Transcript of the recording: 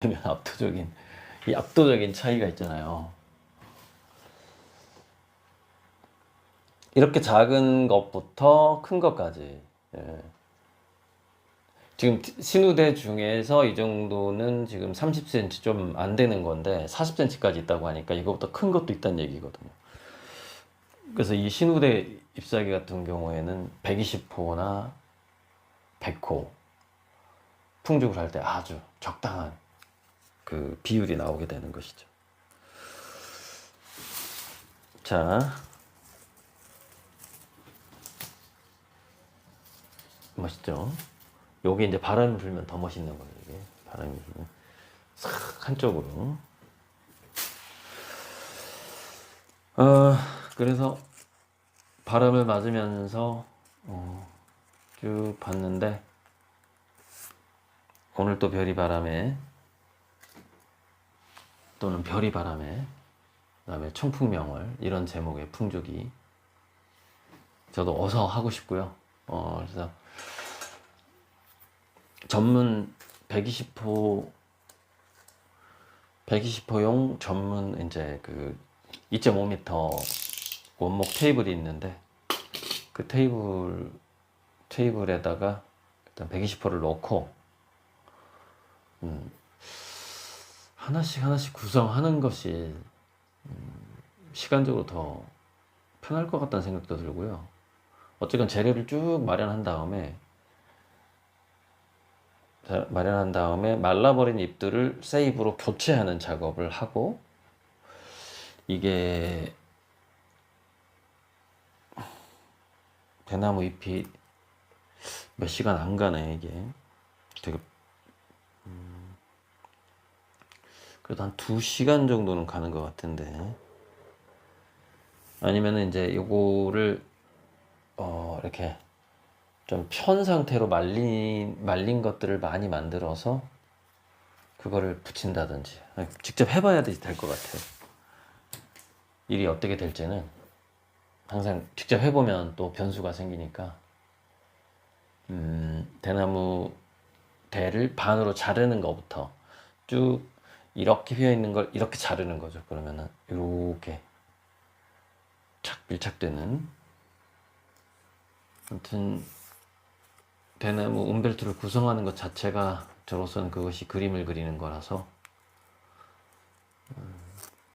압도적인 이 압도적인 차이가 있잖아요. 이렇게 작은 것부터 큰 것까지. 예. 지금 신우대 중에서 이 정도는 지금 30cm 좀 안 되는 건데 40cm까지 있다고 하니까 이거보다 큰 것도 있다는 얘기거든요. 그래서 이 신우대 잎사귀 같은 경우에는 120호나 100호 풍죽을 할 때 아주 적당한 그 비율이 나오게 되는 것이죠. 자, 멋있죠? 요게 이제 바람이 불면 더 멋있는 거예요. 이게 바람이 불면 싹 한쪽으로. 어, 그래서 바람을 맞으면서 어, 쭉 봤는데 오늘 또 별이 바람에 또는 별이 바람에 그 다음에 청풍명월 이런 제목의 풍족이 저도 어서 하고 싶고요. 어, 그래서 전문 120호 120호용 전문 이제 그 2.5m 원목 테이블이 있는데 그 테이블 테이블에다가 일단 120호를 넣고 음, 하나씩 하나씩 구성하는 것이 음, 시간적으로 더 편할 것 같다는 생각도 들고요. 어쨌건 재료를 쭉 마련한 다음에 자, 마련한 다음에 말라버린 잎들을 세이브로 교체하는 작업을 하고 이게 대나무 잎이 몇 시간 안 가네 이게 되게 음, 그래도 한두 시간 정도는 가는 것 같은데 아니면은 이제 요거를 어 이렇게 좀 편 상태로 말린 말린 것들을 많이 만들어서 그거를 붙인다든지 직접 해봐야 될 것 같아요. 일이 어떻게 될지는 항상 직접 해보면 또 변수가 생기니까 음, 대나무 대를 반으로 자르는 것부터 쭉 이렇게 휘어 있는 걸 이렇게 자르는 거죠. 그러면은 이렇게 착 밀착되는 아무튼 대나무 움벨트를 구성하는 것 자체가 저로서는 그것이 그림을 그리는 거라서 음,